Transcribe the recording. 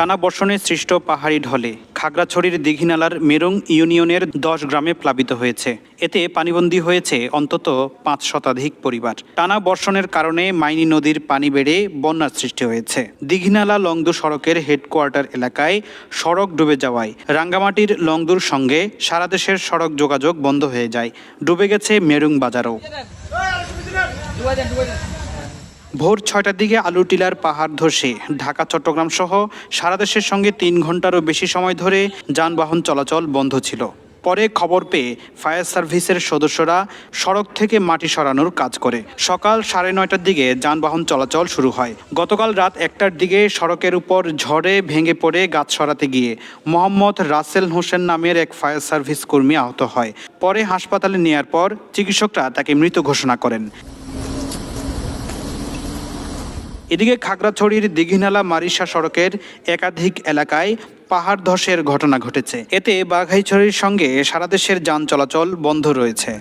টানা বর্ষণে সৃষ্ট পাহাড়ি ঢলে খাগড়াছড়ির দীঘিনালার মেরং ইউনিয়নের দশ গ্রামে প্লাবিত হয়েছে। এতে পানিবন্দী হয়েছে অন্তত পাঁচ শতাধিক পরিবার। টানা বর্ষণের কারণে মাইনি নদীর পানি বেড়ে বন্যার সৃষ্টি হয়েছে। দীঘিনালা লংদু সড়কের হেডকোয়ার্টার এলাকায় সড়ক ডুবে যাওয়ায় রাঙ্গামাটির লংদুর সঙ্গে সারা দেশের সড়ক যোগাযোগ বন্ধ হয়ে যায়। ডুবে গেছে মেরুং বাজারও। ভোর ছয়টার দিকে আলুটিলার পাহাড় ধসে। ঢাকা, চট্টগ্রাম সহ সারা দেশের সঙ্গে তিন ঘন্টারও বেশি সময় ধরে যানবাহন চলাচল বন্ধ ছিল। পরে খবর পেয়ে ফায়ার সার্ভিসের সদস্যরা সড়ক থেকে মাটি সরানোর কাজ করে। সকাল সাড়ে নয়টার দিকে যানবাহন চলাচল শুরু হয়। গতকাল রাত একটার দিকে সড়কের উপর ঝড়ে ভেঙে পড়ে গাছ সরাতে গিয়ে মোহাম্মদ রাসেল হোসেন নামের এক ফায়ার সার্ভিস কর্মী আহত হয়। পরে হাসপাতালে নেয়ার পর চিকিৎসকরা তাকে মৃত ঘোষণা করেন। এদিকে খাগড়াছড়ির দিঘিনালা মারিশা সড়কের একাধিক এলাকায় পাহাড় ধসের ঘটনা ঘটেছে। এতে বাঘাইছড়ির সঙ্গে সারাদেশের যান চলাচল বন্ধ রয়েছে।